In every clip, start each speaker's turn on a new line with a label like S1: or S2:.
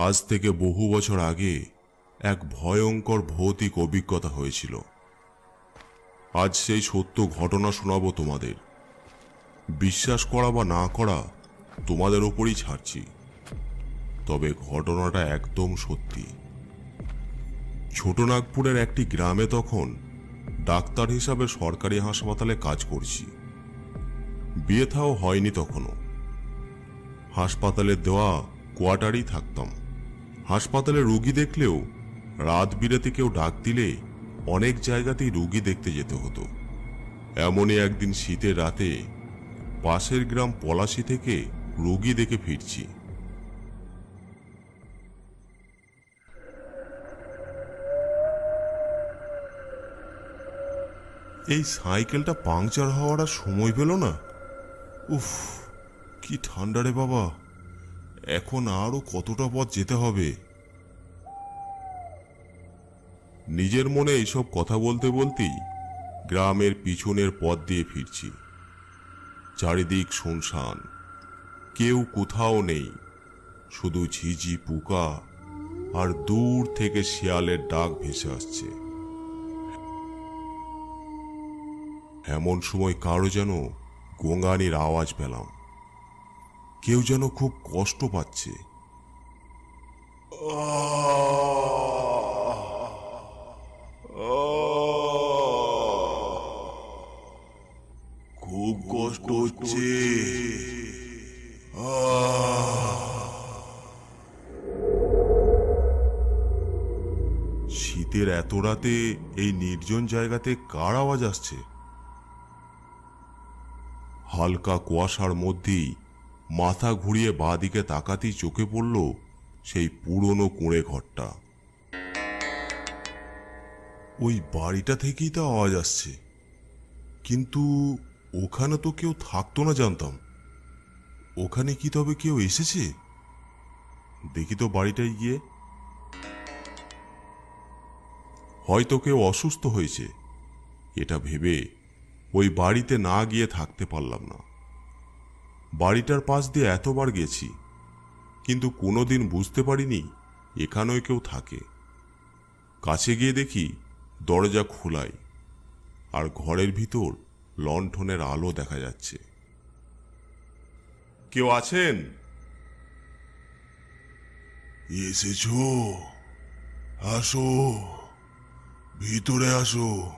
S1: আজ থেকে বহু বছর আগে এক ভয়ঙ্কর ভৌতিক অভিজ্ঞতা হয়েছিল। আজ সেই সত্য ঘটনা শোনাবো তোমাদের। বিশ্বাস করা বা না করা তোমাদের ওপরই ছাড়ছি। তবে ঘটনাটা একদম সত্যি। ছোটনাগপুরের একটি গ্রামে তখন ডাক্তার হিসাবে সরকারি হাসপাতালে কাজ করছি। বিয়ে থাও হয়নি তখনও। হাসপাতালে দেওয়া কোয়ার্টারেই থাকতাম। হাসপাতালে রুগী দেখলেও রাত বিরেতে কেউ ডাক দিলে অনেক জায়গাতেই রুগী দেখতে যেতে হতো। এমনই একদিন শীতের রাতে পাশের গ্রাম পলাশি থেকে রুগী দেখে ফিরছি। এই সাইকেলটা পাংচার হওয়ার আর সময় পেল না। উফ, কি ঠান্ডা রে বাবা। এখন আরও কতটা পথ যেতে হবে? নিজের মনে এইসব কথা বলতে বলতেই গ্রামের পিছনের পথ দিয়ে ফিরছি। চারিদিক শুনশান। কেউ কোথাও নেই। শুধু ঝিঝি পোকা আর দূর থেকে শিয়ালের ডাক ভেসে আসছে। এমন সময় কারও যেন গোঙানির আওয়াজ পেলাম। কেউ যেন খুব কষ্ট পাচ্ছে। খুব কষ্ট হচ্ছে। শীতের এত রাতে এই নির্জন জায়গাতে কার আওয়াজ আসছে? হালকা কুয়াশার মধ্যেই মাথা ঘুরিয়ে বাঁদিকে তাকাতেই চোখে পড়ল সেই পুরনো কুঁড়ে ঘরটা। ওই বাড়িটা থেকেই তো আওয়াজ আসছে। কিন্তু ওখানে তো কেউ থাকতো না জানতাম। ওখানে কি তবে কেউ এসেছে? দেখি তো বাড়িটায় গিয়ে। হয়তো কেউ অসুস্থ হয়েছে। এটা ভেবে ওই বাড়িতে না গিয়ে থাকতে পারলাম না। বাড়িটার পাশ দিয়ে এতবার গেছি, কিন্তু কোনোদিন বুঝতে পারিনি এখানেও কেউ থাকে। কাছে গিয়ে দেখি দরজা খোলাই, আর ঘরের ভিতর লণ্ঠনের আলো দেখা যাচ্ছে। কেউ আছেন? এসেছ? আসো। ভিতরে আসো।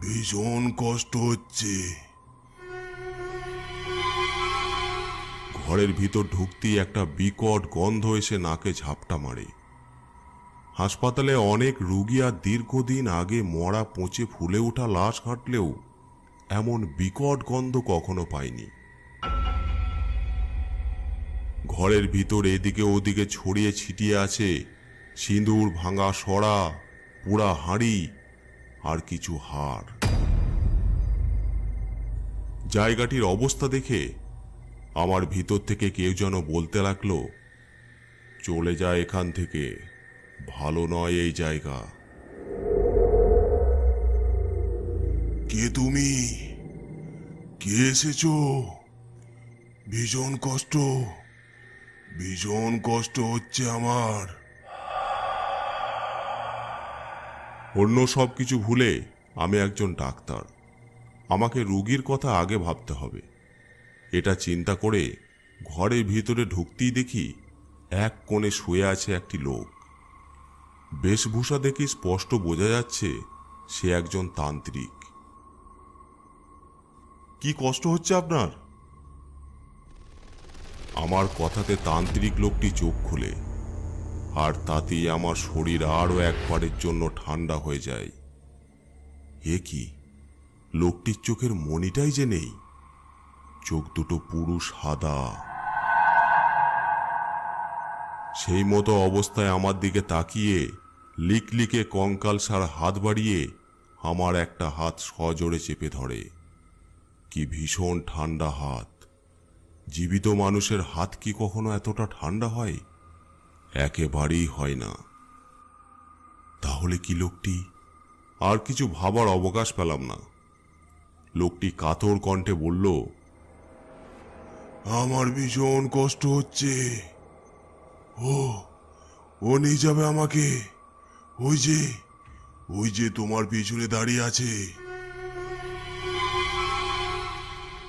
S1: ভীষণ কষ্ট হচ্ছে। ঘরের ভিতর ঢুকতেই একটা বিকট গন্ধ এসে নাকে ঝাপটা মারে। হাসপাতালে অনেক রুগী আর দীর্ঘদিন আগে মরা পচে ফুলে ওঠা লাশ ঘাটলেও এমন বিকট গন্ধ কখনো পাইনি। ঘরের ভিতর এদিকে ওদিকে ছড়িয়ে ছিটিয়ে আছে সিঁদুর ভাঙা সরা, পোড়া হাঁড়ি আর কিছু হাড়। জায়গাটির অবস্থা দেখে আমার ভিতর থেকে কেউ যেন বলতে লাগল চলে যায় এখান থেকে। ভালো নয় এই জায়গা। কে তুমি? কে এসেছ? ভীষণ কষ্ট। ভীষণ কষ্ট হচ্ছে আমার। অন্য সব কিছু ভুলে আমি একজন ডাক্তার। আমাকে রুগীর কথা আগে ভাবতে হবে। এটা চিন্তা করে ঘরের ভিতরে ঢুকতেই দেখি এক কোণে শুয়ে আছে একটি লোক। বেশভূষা দেখে স্পষ্ট বোঝা যাচ্ছে সে একজন তান্ত্রিক। কি কষ্ট হচ্ছে আপনার? আমার কথাতে তান্ত্রিক লোকটি চোখ খুলে, আর তাতেই আমার শরীর আরও একবারের জন্য ঠান্ডা হয়ে যায়। এ কি? লোকটির চোখের মনিটাই যে নেই। চোখ দুটো পুরু সাদা। সেই মতো অবস্থায় আমার দিকে তাকিয়ে লিকলিকে কঙ্কাল সার হাত বাড়িয়ে আমার একটা হাত সজোরে চেপে ধরে। কি ভীষণ ঠান্ডা হাত। জীবিত মানুষের হাত কি কখনো এতটা ঠান্ডা হয়? একেবারেই হয় না। তাহলে কি লোকটি? আর কিছু ভাবার অবকাশ পেলাম না। লোকটি কাতর কণ্ঠে বলল আমার ভীষণ কষ্ট হচ্ছে। ও ও নিয়ে যাবে আমাকে। ওই যে ওই যে তোমার পিছনে দাঁড়িয়ে আছে।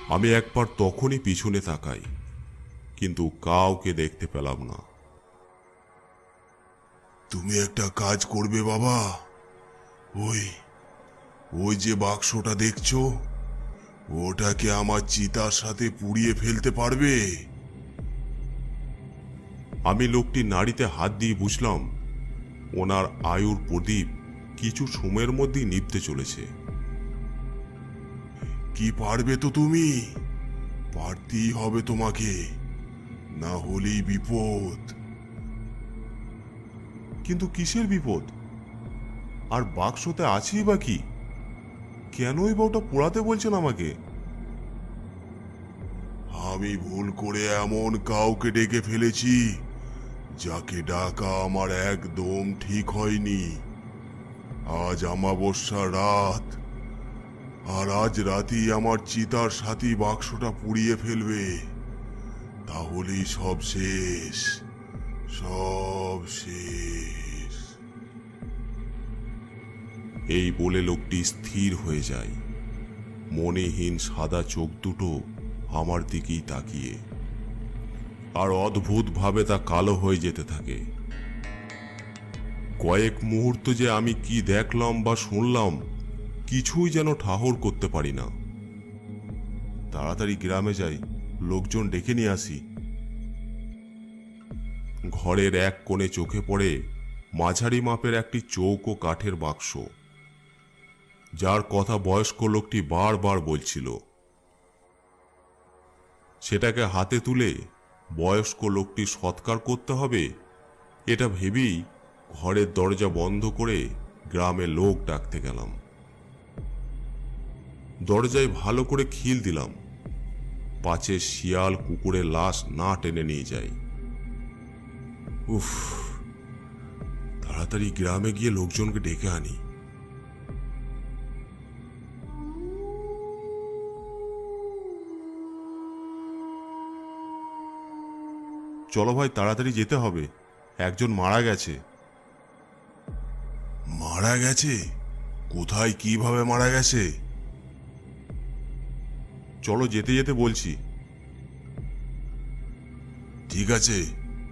S1: আমি একবার তখনই পিছনে তাকাই কিন্তু কাউকে দেখতে পেলাম না। তুমি একটা কাজ করবে বাবা। ওই ওই যে বাক্সটা দেখছ ওটাকে আমার চিতার সাথে পুড়িয়ে ফেলতে পারবে? আমি লোকটি নাড়িতে হাত দিয়ে বুঝলাম, ওনার আয়ুর প্রদীপ কিছু সময়ের মধ্যেই নিভতে চলেছে। কি পারবে তো তুমি? পারতেই হবে তোমাকে, না হলেই বিপদ। কিন্তু কিসের বিপদ? আর বাক্সতে আছেই বা কি? কেনই বা বউটা পোড়াতে বলছেন আমাকে? আমি ভুল করে এমন কাউকে ডেকে ফেলেছি, যাকে ডাকা আমার একদম ঠিক হয়নি। আজ আমাবস্যা রাত, আর আজ রাতেই আমার চিতার সাথী বাক্সটা পুড়িয়ে ফেলবে। তাহলেই সব শেষ সব শেষ। এই বলে লোকটি স্থির হয়ে যায়। মনেহীন সাদা চোখ দুটো আমার দিকেই তাকিয়ে। আর অদ্ভুতভাবে তা কালো হয়ে যেতে থাকে। কয়েক মুহূর্ত যে আমি কি দেখলাম বা শুনলাম, কিছুই যেন ঠাহর করতে পারি না। তাড়াতাড়ি গ্রামে যাই, লোকজন ডেকে নিয়ে আসি। ঘরের এক কোণে চোখে পড়ে মাঝারি মাপের একটি চৌকো কাঠের বাক্স। যার কথা বয়স্ক লোকটি বারবার বলছিল। সেটাকে হাতে তুলে বয়স্ক লোকটি সৎকার করতে হবে, এটা ভেবেই ঘরের দরজা বন্ধ করে গ্রামে লোক ডাকতে গেলাম। দরজায় ভালো করে খিল দিলাম, পাছে শিয়াল কুকুরের লাশ না টেনে নিয়ে যায়। উফ, তাড়াতাড়ি গ্রামে গিয়ে লোকজনকে ডেকে আনি। চলো ভাই তাড়াতাড়ি যেতে হবে। একজন মারা গেছে। মারা গেছে? কোথায় কীভাবে মারা গেছে? চলো যেতে যেতে বলছি। ঠিক আছে।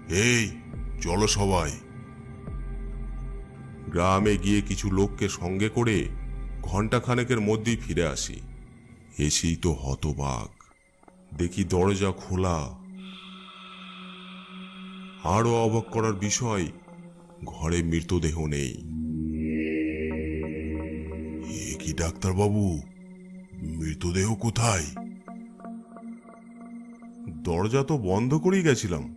S1: এই চলো সবাই। গ্রামে গিয়ে কিছু লোককে সঙ্গে করে ঘণ্টা খানেকের মধ্যেই ফিরে আসি। এসেই তো হতবাক। দেখি দরজা খোলা। আরও অবাক করার বিষয়। ঘরে মৃতদেহ নেই। এ কি ডাক্তারবাবু? মৃতদেহ কোথায়? দরজা তো বন্ধ করেই গেছিলাম।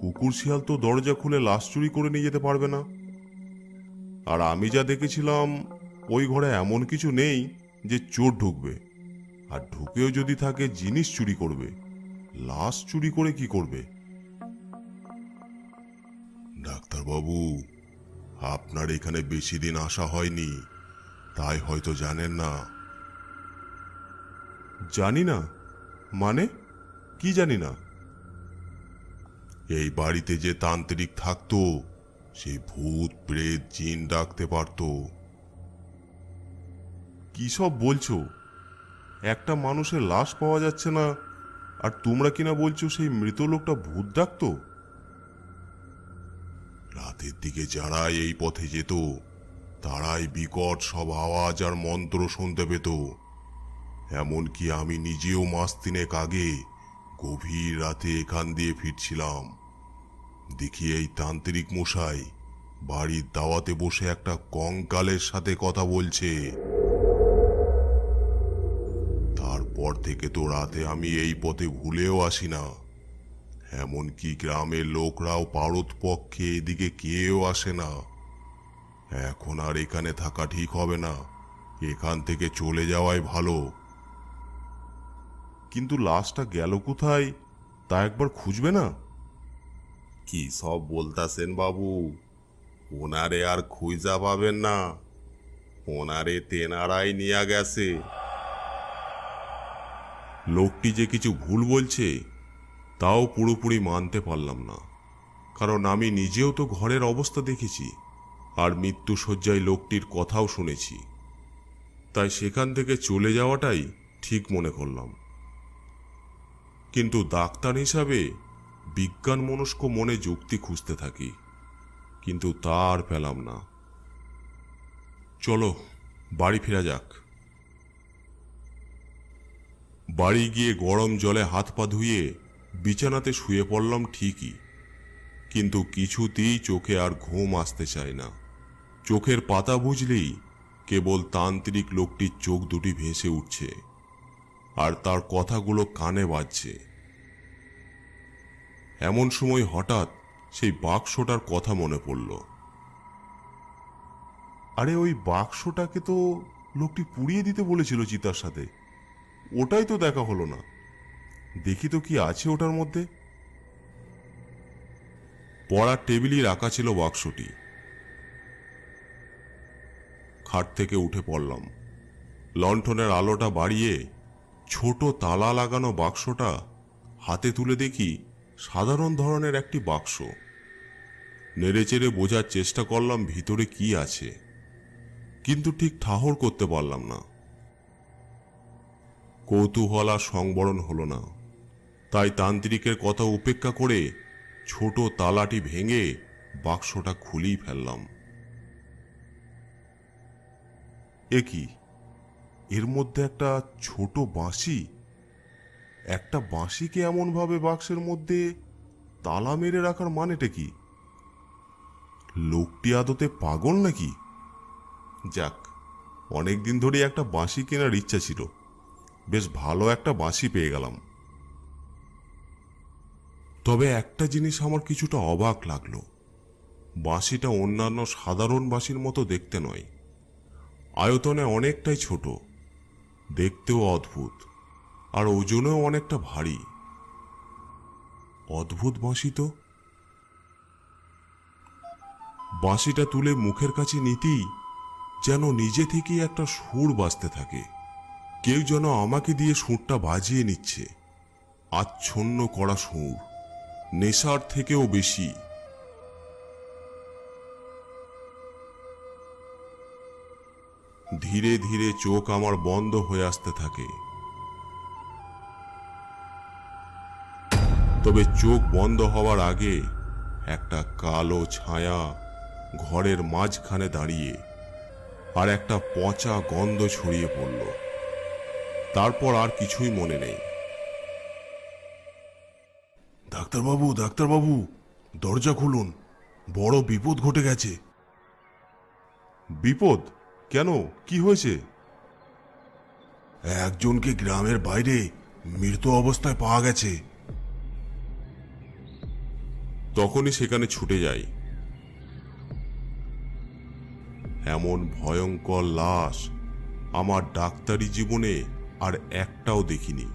S1: কুকুর শিয়াল তো দরজা খুলে লাশ চুরি করে নিয়ে যেতে পারবে না। আর আমি যা দেখেছিলাম, ওই ঘরে এমন কিছু নেই যে চোর ঢুকবে। আর ঢুকেও যদি থাকে, জিনিস চুরি করবে। লাশ চুরি করে কি করবে? ডাক্তারবাবু, আপনার এখানে বেশি দিন আসা হয়নি, তাই হয়তো জানেন না। জানি না? মানে? কি জানি না? এই বাড়িতে যে তান্ত্রিক থাকতো, সে ভূত, প্রেত, জিন ডাকতে পারতো। কি সব বলছো? একটা মানুষের লাশ পাওয়া যাচ্ছে না, আর তোমরা কিনা বলছো সেই মৃত লোকটা ভূত ডাকতো? রাতের দিকে যারাই এই পথে যেত, তারাই বিকট সব আওয়াজ আর মন্ত্র শুনতে পেত। এমনকি আমি নিজেও মাস তিনেক আগে গভীর রাতে এখান দিয়ে ফিরছিলাম। দেখি এই তান্ত্রিক মশাই বাড়ির দাওয়াতে বসে একটা কঙ্কালের সাথে কথা বলছে। তারপর থেকে তো রাতে আমি এই পথে ভুলেও আসি না এমনকি গ্রামের লোকরাও পারত পক্ষে এদিকে কেউ আসে না। এখন আর এখানে থাকা ঠিক হবে না। এখান থেকে চলে যাওয়াই ভালো। কিন্তু লাশটা গেল কোথায়, তা একবার খুঁজবে না? কি সব বলতাছেন বাবু? ওনারে আর খুঁজা পাবেন না। ওনারে তেনারাই নিয়ে গেছে। লোকটি যে কিছু ভুল বলছে তাও পুরোপুরি মানতে পারলাম না। কারণ আমি নিজেও তো ঘরের অবস্থা দেখেছি, আর মৃত্যুসজ্জায় লোকটির কথাও শুনেছি। তাই সেখান থেকে চলে যাওয়াটাই ঠিক মনে করলাম। কিন্তু ডাক্তার হিসাবে বিজ্ঞান মনস্ক মনে যুক্তি খুঁজতে থাকি, কিন্তু তা আর পেলাম না। চলো, বাড়ি ফেরা যাক। বাড়ি গিয়ে গরম জলে হাত পা ধুয়ে বিছানাতে শুয়ে পড়লাম ঠিকই, কিন্তু কিছুতেই চোখে আর ঘুম আসতে চায় না। চোখের পাতা বুঝলেই কেবল তান্ত্রিক লোকটির চোখ দুটি ভেসে উঠছে, আর তার কথাগুলো কানে বাজছে। এমন সময় হঠাৎ সেই বাক্সটার কথা মনে পড়ল। আরে, ওই বাক্সটাকে তো লোকটি পুড়িয়ে দিতে বলেছিল চিতার সাথে। ওটাই তো দেখা হলো না। দেখি তো কি আছে ওটার মধ্যে। পড়ার টেবিলই রাখা ছিল বাক্সটি। খাট থেকে উঠে পড়লাম। লণ্ঠনের আলোটা বাড়িয়ে ছোট তালা লাগানো বাক্সটা হাতে তুলে দেখি সাধারণ ধরনের একটি বাক্স। নেড়েচেড়ে বোঝার চেষ্টা করলাম ভিতরে কি আছে। কিন্তু ঠিক ঠাহর করতে পারলাম না। কৌতূহল আর সংবরণ হলো না। তাই তান্ত্রিকের কথা উপেক্ষা করে ছোট তালাটি ভেঙে বাক্সটা খুলেই ফেললাম। এ কি? এর মধ্যে একটা ছোট বাঁশি? একটা বাঁশিকে এমনভাবে বাক্সের মধ্যে তালা মেরে রাখার মানেটা কি? লোকটি আদতে পাগল নাকি? যাক, অনেকদিন ধরেই একটা বাঁশি কেনার ইচ্ছা ছিল। বেশ ভালো একটা বাঁশি পেয়ে গেলাম। তবে একটা জিনিস আমার কিছুটা অবাক লাগল। বাঁশিটা অন্যান্য সাধারণ বাঁশির মতো দেখতে নয়। আয়তনে অনেকটাই ছোট। দেখতেও অদ্ভুত। আর ওজনেও অনেকটা ভারী। অদ্ভুত বাঁশি তো। বাঁশিটা তুলে মুখের কাছে নিতেই যেন নিজে থেকেই একটা সুর বাজতে থাকে। কেউ যেন আমাকে দিয়ে সুরটা বাজিয়ে নিচ্ছে। আচ্ছন্ন করা সুর। নেশার থেকেও বেশি। ধীরে ধীরে চোখ আমার বন্ধ হয়ে আসতে থাকে। তবে চোখ বন্ধ হওয়ার আগে একটা কালো ছায়া ঘরের মাঝখানে দাঁড়িয়ে আর একটা পচা গন্ধ ছড়িয়ে পড়ল। তারপর আর কিছুই মনে নেই। ডাক্তারবাবু ডাক্তারবাবু, দরজা খুলুন। বড় বিপদ ঘটে গেছে। বিপদ? কেন? কি হয়েছে? একজনকে গ্রামের বাইরে মৃত অবস্থায় পাওয়া গেছে। তখনই সেখানে ছুটে যাই। এমন ভয়ঙ্কর লাশ আমার ডাক্তারি জীবনে আর একটাও দেখিনি।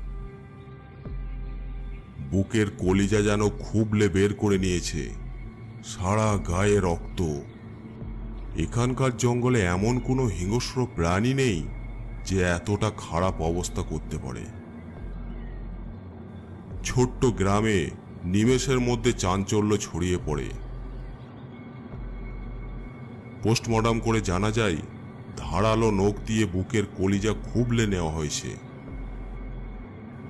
S1: বুকের কলিজা যেন খুবলে বের করে নিয়েছে। সারা গায়ে রক্ত। এখানকার জঙ্গলে এমন কোনো হিংস্র প্রাণী নেই যে এতটা খারাপ অবস্থা করতে পারে। ছোট্ট গ্রামে নিমেষের মধ্যে চাঞ্চল্য ছড়িয়ে পড়ে। পোস্টমর্টম করে জানা যায়, ধারালো নখ দিয়ে বুকের কলিজা খুবলে নেওয়া হয়েছে।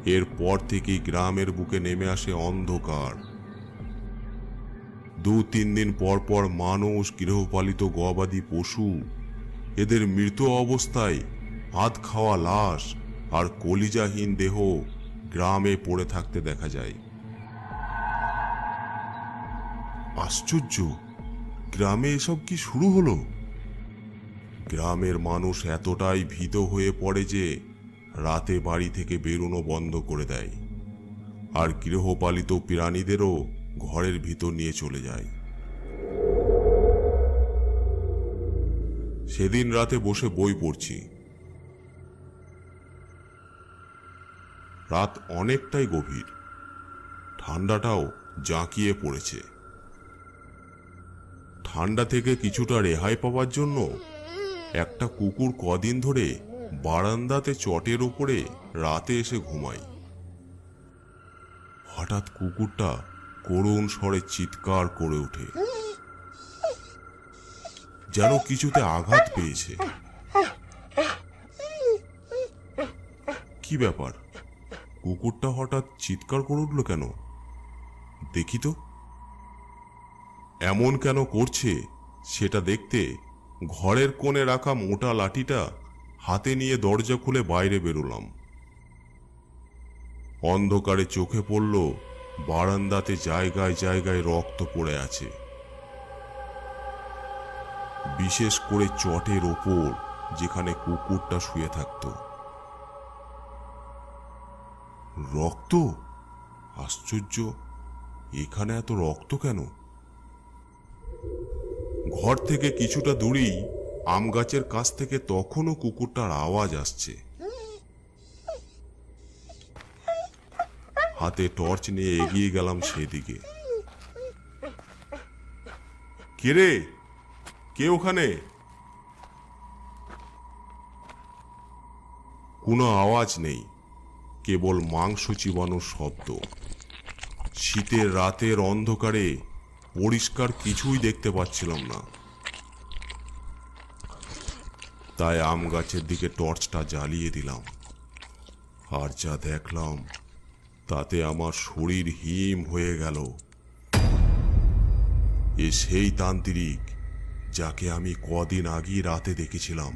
S1: এরপর থেকেই গ্রামের বুকে নেমে আসে অন্ধকার। দু তিন দিন পর পর মানুষ গৃহপালিত গবাদি পশু, এদের মৃত অবস্থায় আধ খাওয়া লাশ আর কলিজাহীন দেহ গ্রামে পড়ে থাকতে দেখা যায়। আশ্চর্য! গ্রামে এসব কি শুরু হলো? গ্রামের মানুষ এতটাই ভীত হয়ে পড়ে যে রাতে বাড়ি থেকে বেরোনো বন্ধ করে দেয়। আর গৃহপালিত প্রাণীদেরও ঘরের ভিতর নিয়ে চলে যায়। সেদিন রাতে বসে বই পড়ছি। রাত অনেকটাই গভীর। ঠান্ডাটাও জাঁকিয়ে পড়েছে। ঠান্ডা থেকে কিছুটা রেহাই পাওয়ার জন্য একটা কুকুর কদিন ধরে বারান্দাতে চটের ওপরে রাতে এসে ঘুমাই। হঠাৎ কুকুরটা করুণ স্বরে চিৎকার করে ওঠে। যেন কিছুতে আঘাত পেয়েছে। কি ব্যাপার? কুকুরটা হঠাৎ চিৎকার করে উঠল কেন? দেখি তো। এমন কেন করছে, সেটা দেখতে ঘরের কোণে রাখা মোটা লাঠিটা হাতে নিয়ে দরজা খুলে বাইরে বেরোলাম। অন্ধকারে চোখে পড়ল, বারান্দাতে জায়গায় জায়গায় রক্ত পড়ে আছে। বিশেষ করে চটের ওপর, যেখানে কুকুরটা শুয়ে থাকতো। রক্ত? আশ্চর্য! এখানে এত রক্ত কেন? ঘর থেকে কিছুটা দূরেই আম গাছের কাছ থেকে তখনও কুকুরটার আওয়াজ আসছে। হাতে টর্চ নিয়ে এগিয়ে গেলাম সেদিকে। কে রে কে ওখানে? কোনো আওয়াজ নেই, কেবল মাংস চিবানোর শব্দ। শীতের রাতের অন্ধকারে পরিষ্কার কিছুই দেখতে পাচ্ছিলাম না। তাই আম গাছের দিকে টর্চটা জ্বালিয়ে দিলাম। আর যা দেখলাম, তাতে আমার শরীর হিম হয়ে গেল। এ সেই তান্ত্রিক যাকে আমি কদিন আগে রাতে দেখেছিলাম।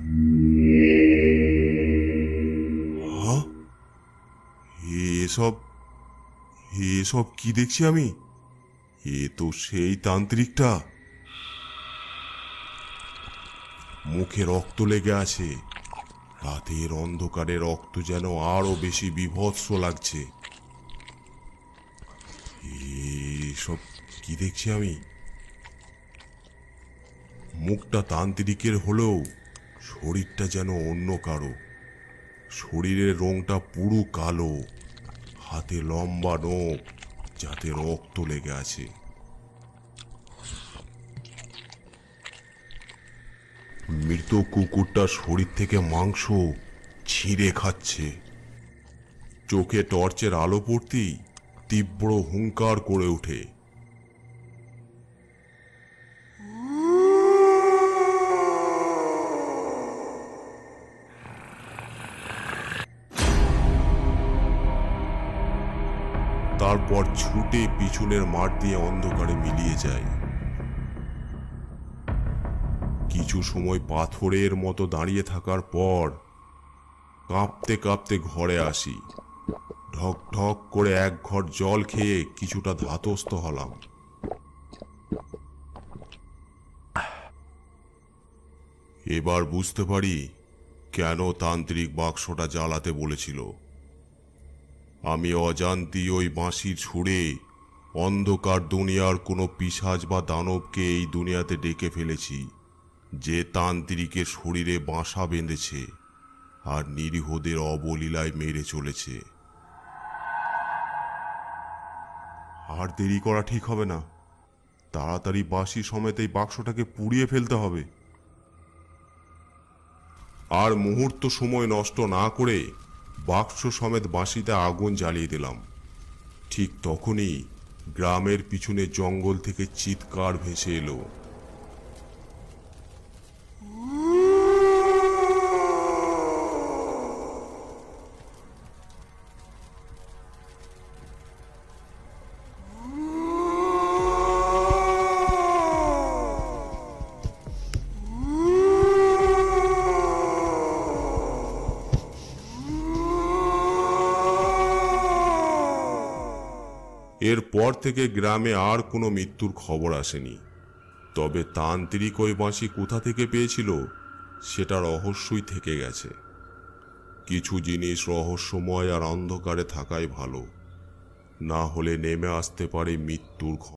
S1: হ্যাঁ? এসব এসব কি দেখছি আমি? এ তো সেই তান্ত্রিকটা। মুখে রক্ত লেগে আছে। রাতের অন্ধকারে রক্ত যেন আরও বেশি বিভৎস লাগছে। এসব কি দেখছি আমি? মুখটা তান্ত্রিকের হলেও শরীরটা যেন অন্য কারও। শরীরের রংটা পুরো কালো। হাতে লম্বা নোখ, যাতে রক্ত লেগে আছে। মৃত কুকুরটা শরীর থেকে মাংস ছিঁড়ে খাচ্ছে। চোখে টর্চের আলো পড়তেই তীব্র হুঙ্কার করে ওঠে। তারপর ছুটে পিছনের মাঠ দিয়ে অন্ধকারে মিলিয়ে যায়। কিছু সময় পাথরের মতো দাঁড়িয়ে থাকার পর কাঁপতে কাঁপতে ঘরে আসি। ঢক ঢক করে এক ঘর জল খেয়ে কিছুটা ধাতস্থ হলাম। এবার বুঝতে পারি কেন তান্ত্রিক বাক্সটা জ্বালাতে বলেছিল। আমি অজান্তি ওই বাঁশি ছুঁড়ে অন্ধকার দুনিয়ার কোনো পিসাজ বা দানবকে এই দুনিয়াতে ডেকে ফেলেছি। যে তান্ত্রিকের শরীরে বাসা বেঁধেছে আর নিরীহদের অবলীলায় মেরে চলেছে। আর দেরি করা ঠিক হবে না। তাড়াতাড়ি বাঁশি সমেত এই বাক্সটাকে পুড়িয়ে ফেলতে হবে। আর মুহূর্ত সময় নষ্ট না করে বাক্স সমেত বাঁশিতে আগুন জ্বালিয়ে দিলাম। ঠিক তখনই গ্রামের পিছনে জঙ্গল থেকে চিৎকার ভেসে এলো। এরপর থেকে গ্রামে আর কোনো মৃত্যুর খবর আসেনি। তবে তান্ত্রিক ওই বাঁশি কোথা থেকে পেয়েছিল, সেটা রহস্যই থেকে গেছে। কিছু জিনিস রহস্যময় আর অন্ধকারে থাকাই ভালো। না হলে নেমে আসতে পারে মৃত্যুর